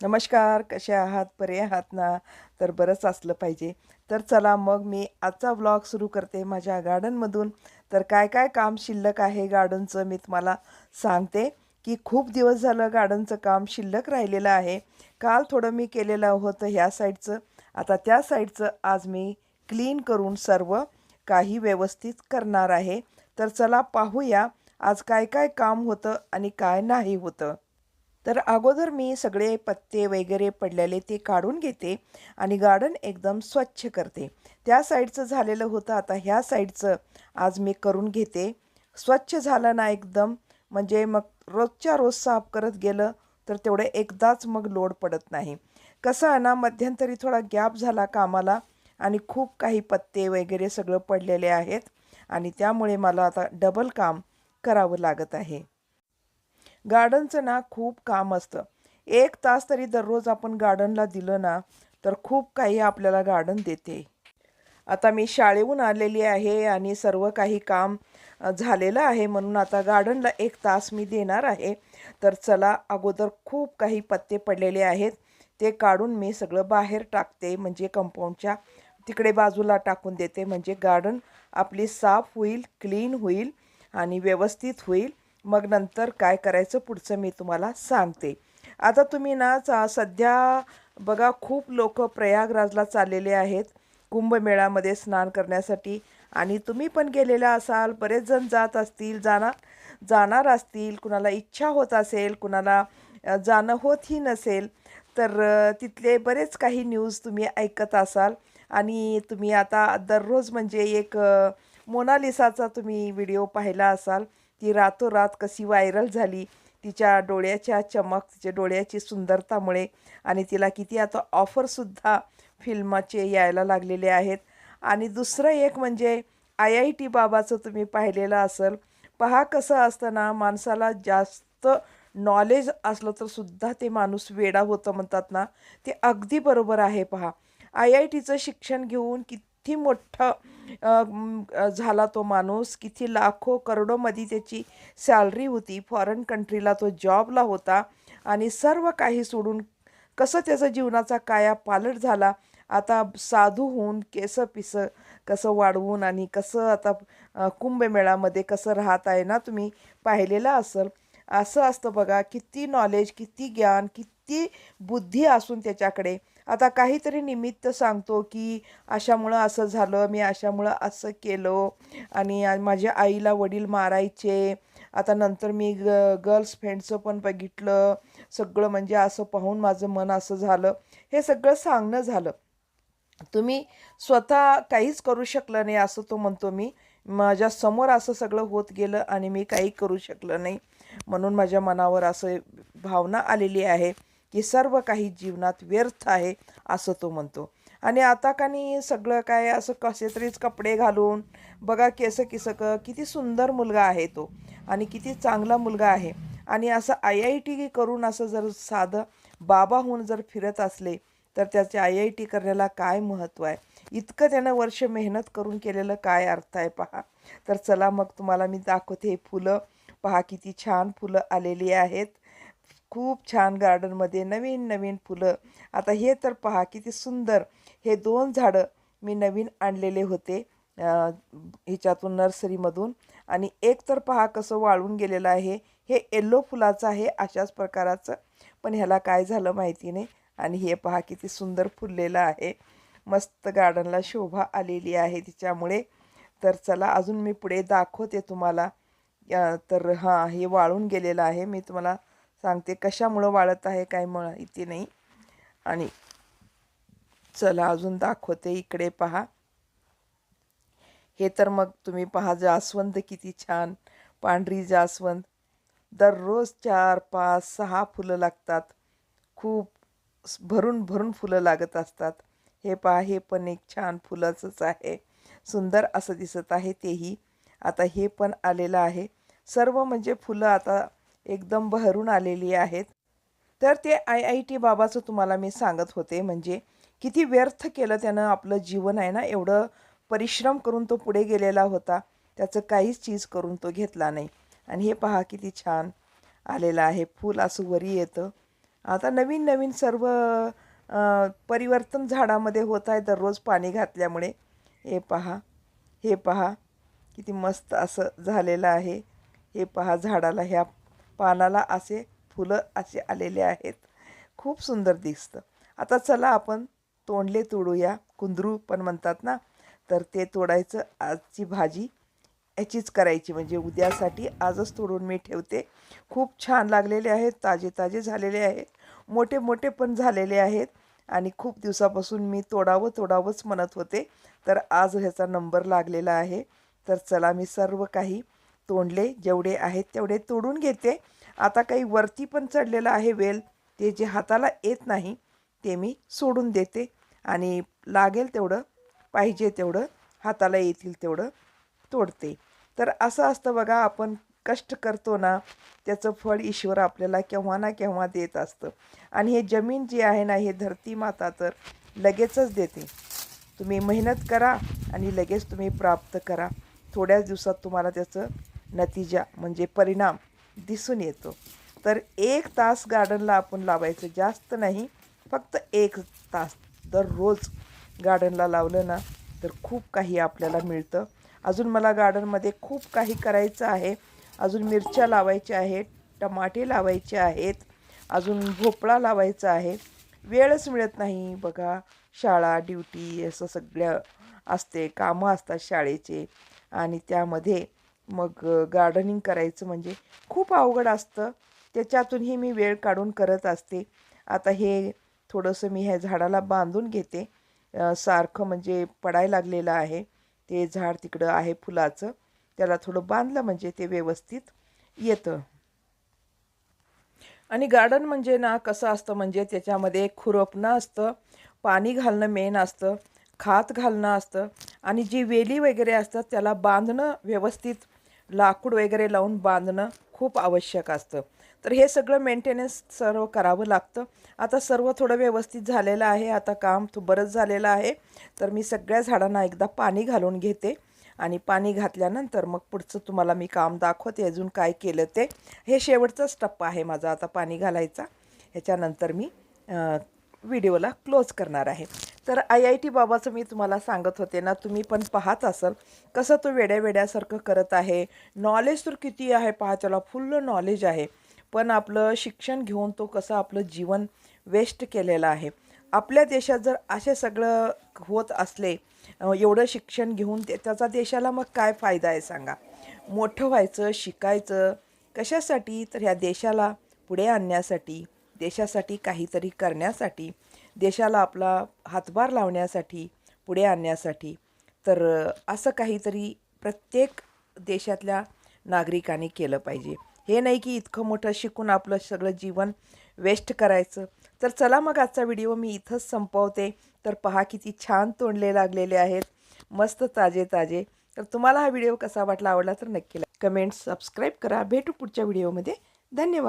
नमस्कार कसे आहात? बरे आहात ना? तर बरंच असलं पाहिजे. तर चला मग मी आजचा व्लॉग सुरू करते माझ्या गार्डनमधून तर काय काय काम शिल्लक आहे गार्डनचं मी तुम्हाला सांगते. की खूप दिवस झालं गार्डनचं काम शिल्लक राहिलेलं आहे. काल थोडं मी केलेलं होतं ह्या साईडचं आता त्या साईडचं आज मी क्लीन करून सर्व काही व्यवस्थित करणार आहे. तर चला पाहूया आज काय काय काम होतं आणि काय नाही होतं. तर अगोदर मी सगळे पत्ते वगैरे पडलेले ते काढून घेते आणि गार्डन एकदम स्वच्छ करते. त्या साईडचं झालेलं होतं आता ह्या साईडचं आज मी करून घेते. स्वच्छ झालं ना एकदम म्हणजे मग रोजच्या रोज साफ करत गेलं तर तेवढं एकदाच मग लोड पडत नाही. कसं आहे ना मध्यंतरी थोडा गॅप झाला कामाला आणि खूप काही पत्ते वगैरे सगळं पडलेले आहेत आणि त्यामुळे मला आता डबल काम करावं लागत आहे. गार्डनचं ना खूप काम असतं. एक तास तरी दररोज आपण गार्डनला दिलं ना तर खूप काही आपल्याला गार्डन देते. आता मी शाळेहून आलेली आहे आणि सर्व काही काम झालेलं आहे म्हणून आता गार्डनला एक तास मी देणार आहे. तर चला अगोदर खूप काही पत्ते पडलेले आहेत. ते काढून मी सगळं बाहेर टाकते म्हणजे कंपाऊंडच्या तिकडे बाजूला टाकून देते. म्हणजे गार्डन आपली साफ होईल क्लीन होईल आणि व्यवस्थित होईल. मग नंतर काय करायचं पुढचं मी तुम्हाला सांगते. आता तुम्ही ना सध्या बघा खूप लोक प्रयागराजला चाललेले आहेत. कुंभमेळ्यामध्ये स्नान करण्यासाठी. आणि तुम्ही पण गेलेला असाल बरेच जण जात असतील जाणार जाणार असतील. कुणाला इच्छा होत असेल कुणाला जाणं होतही नसेल. तर तिथले बरेच काही न्यूज तुम्ही ऐकत असाल. आणि तुम्ही आता दररोज म्हणजे एक मोनालिसाचा तुम्ही व्हिडिओ पाहिला असाल. ती रातोरात कशी व्हायरल झाली तिच्या डोळ्याच्या चमक तिच्या डोळ्याची सुंदरतामुळे आणि तिला किती आता ऑफरसुद्धा फिल्माचे यायला लागलेले आहेत. आणि दुसरं एक म्हणजे आय आय टी बाबाचं तुम्ही पाहिलेलं असेल पहा कसं असताना माणसाला जास्त नॉलेज असलं तर सुद्धा ते माणूस वेडा होतं म्हणतात ना. ते अगदी बरोबर आहे पहा. आय आय टीचं शिक्षण घेऊन किती किती मोठा झाला तो माणूस किती लाखो करोडोमध्ये त्याची सॅलरी होती फॉरेन कंट्रीला तो जॉबला होता आणि सर्व काही सोडून कसं त्याचा जीवनाचा काया पालट झाला आता साधू होऊन केसं पिसं कसं वाढवून आणि कसं आता कुंभमेळामध्ये कसं राहत आहे ना तुम्ही पाहिलेलं असेल असं असतं बघा किती नॉलेज किती ज्ञान किती बुद्धी असून त्याच्याकडे. आता काहीतरी निमित्त सांगतो की अशामुळं असं झालं मी अशामुळं असं केलं आणि माझ्या आईला वडील मारायचे. आता नंतर मी ग गर्ल्स फ्रेंडचं पण बघितलं. सगळं म्हणजे असं पाहून माझं मन असं झालं. हे सगळं सांगणं झालं. तुम्ही स्वतः काहीच करू शकलं नाही असं तो म्हणतो मी. माझ्यासमोर असं सगळं होत गेलं आणि मी काही करू शकलं नाही. म्हणून माझ्या मनावर असं भावना आलेली आहे. की सर्व काही जीवनात व्यर्थ आहे असं तो म्हणतो. आणि आता का नाही सगळं काय असं कसे तरीच कपडे घालून बघा केस किसक किती सुंदर मुलगा आहे तो. आणि किती चांगला मुलगा आहे. आणि असं आय आय टी करून असं जर साधं बाबा होऊन जर फिरत असले तर त्याचे आय आय टी करण्याला काय महत्त्व आहे? इतकं त्यानं वर्ष मेहनत करून केलेलं काय अर्थ आहे पहा. तर चला मग तुम्हाला मी दाखवते हे फुलं. पहा किती छान फुलं आलेली आहेत. खूप छान गार्डनमध्ये नवीन नवीन फुलं. आता हे तर पहा किती सुंदर. हे दोन झाडं मी नवीन आणलेले होते ह्याच्यातून नर्सरीमधून. आणि एक तर पहा कसं वाळून गेलेलं आहे. हे येल्लो फुलाचं आहे अशाच प्रकाराचं. पण ह्याला काय झालं माहिती नाही. आणि हे पहा किती सुंदर फुललेलं आहे. मस्त गार्डनला शोभा आलेली आहे तिच्यामुळे. तर चला अजून मी पुढे दाखवते तुम्हाला. तर हां हे वाळून गेलेलं आहे. मी तुम्हाला सांगते कशामुळं वाळत आहे काय माहिती नाही. आणि चला अजून दाखवते इकडे पहा. हे तर मग तुम्ही पहा जास्वंद किती छान पांढरी जास्वंद दररोज चार पाच सहा फुलं लागतात. खूप भरून भरून फुलं लागत असतात. हे पहा हे पण एक छान फुलाचंच आहे. सुंदर असं दिसत आहे तेही. आता हे पण आलेलं आहे. सर्व म्हणजे फुलं आता एकदम बहरून आलेली आहेत. तर ते आय आय टी बाबाचं तुम्हाला मी सांगत होते म्हणजे किती व्यर्थ केलं त्यानं आपलं जीवन आहे ना एवढं परिश्रम करून तो पुढे गेलेला होता. त्याचं काहीच चीज करून तो घेतला नाही. आणि हे पहा किती छान आलेलं आहे. फूल असं वरी येतं. आता नवीन नवीन सर्व परिवर्तन झाडामध्ये होत आहे दररोज पाणी घातल्यामुळे. हे पहा हे पहा किती मस्त असं झालेलं आहे. हे पहा झाडाला ह्या पानाला असे फुलं असे आलेले आहेत. खूप सुंदर दिसतं. आता चला आपण तोंडले तोडूया. कुंदरू पण म्हणतात ना तर ते तोडायचं आजची भाजी. याचीच करायची म्हणजे उद्यासाठी आजच तोडून मी ठेवते. खूप छान लागलेले आहेत ताजे ताजे झालेले आहेत. मोठे मोठे पण झालेले आहेत. आणि खूप दिवसापासून मी तोडावं तोडावंच म्हणत होते. तर आज ह्याचा नंबर लागलेला आहे. तर चला मी सर्व काही तोंडले जेवढे आहेत तेवढे तोडून घेते. आता काही वरती पण चढलेलं आहे वेल ते जे हाताला येत नाही ते मी सोडून देते. आणि लागेल तेवढं पाहिजे तेवढं हाताला येतील तेवढं तोडते. तर असं असतं बघा आपण कष्ट करतो ना त्याचं फळ ईश्वर आपल्याला केव्हा ना केव्हा देत असतं. आणि हे जमीन जी आहे ना हे धरती माता तर लगेचच देते. तुम्ही मेहनत करा आणि लगेच तुम्ही प्राप्त करा. थोड्याच दिवसात तुम्हाला त्याचं नतीजा म्हणजे परिणाम दिसून येतो. तर एक तास गार्डनला आपण लावायचं जास्त नाही फक्त एक तास दररोज गार्डनला लावलं ना तर खूप काही आपल्याला मिळतं. अजून मला गार्डनमध्ये खूप काही करायचं आहे. अजून मिरच्या लावायच्या आहेत टमाटे लावायचे आहेत अजून भोपळा लावायचा आहे. वेळच मिळत नाही बघा. शाळा ड्युटी असं सगळं असते कामं असतात शाळेचे. आणि त्यामध्ये मग गार्डनिंग करायचं म्हणजे खूप अवघड असतं. त्याच्यातूनही मी वेळ काढून करत असते. आता हे थोडंसं मी ह्या झाडाला बांधून घेते. सारखं म्हणजे पडायला लागलेलं आहे. ते झाड तिकडं आहे फुलाचं. त्याला थोडं बांधलं म्हणजे ते व्यवस्थित येतं. आणि गार्डन म्हणजे ना कसं असतं म्हणजे त्याच्यामध्ये खुरपणं असतं. पाणी घालणं मेन असतं. खात घालणं असतं. आणि जी वेली वगैरे असतात त्याला बांधणं व्यवस्थित लाकूड वगैरे लावून बांधणं खूप आवश्यक असतं. तर हे सगळं मेंटेनन्स सर्व करावं लागतं. आता सर्व थोडं व्यवस्थित झालेलं आहे. आता काम तो बरंच झालेलं आहे. तर मी सगळ्या झाडांना एकदा पाणी घालून घेते. आणि पाणी घातल्यानंतर मग पुढचं तुम्हाला मी काम दाखवते अजून काय केलं ते. हे शेवटचाच टप्पा आहे माझा आता पाणी घालायचा. ह्याच्यानंतर मी व्हिडिओला क्लोज करणार आहे. तर आय आय टी बाबाचं मी तुम्हाला सांगत होते ना तुम्ही पण पाहत असाल कसं तो वेड्या वेड्यासारखं करत आहे. नॉलेज तर किती आहे पहा त्याला फुल्ल नॉलेज आहे. पण आपलं शिक्षण घेऊन तो कसं आपलं जीवन वेस्ट केलेलं आहे. आपल्या देशात जर असे सगळं होत असले एवढं शिक्षण घेऊन ते त्याचा देशाला मग काय फायदा आहे सांगा? मोठं व्हायचं शिकायचं कशासाठी? तर ह्या देशाला पुढे आणण्यासाठी देशासाठी काहीतरी करण्यासाठी. देशाला आपला हातभार लावण्यासाठी पुढे आणण्यासाठी. तर असं काहीतरी प्रत्येक देशातल्या नागरिकांनी केलं पाहिजे. हे नाही की इतकं मोठं शिकून आपलं सगळं जीवन वेस्ट करायचं. तर चला मग आजचा व्हिडिओ मी इथंच संपवते. तर पहा किती छान तोंडले लागलेले आहेत. मस्त ताजे ताजे तर तुम्हाला हा व्हिडिओ कसा वाटला आवडला तर नक्की कमेंट सबस्क्राईब करा. भेटू पुढच्या व्हिडिओमध्ये. धन्यवाद.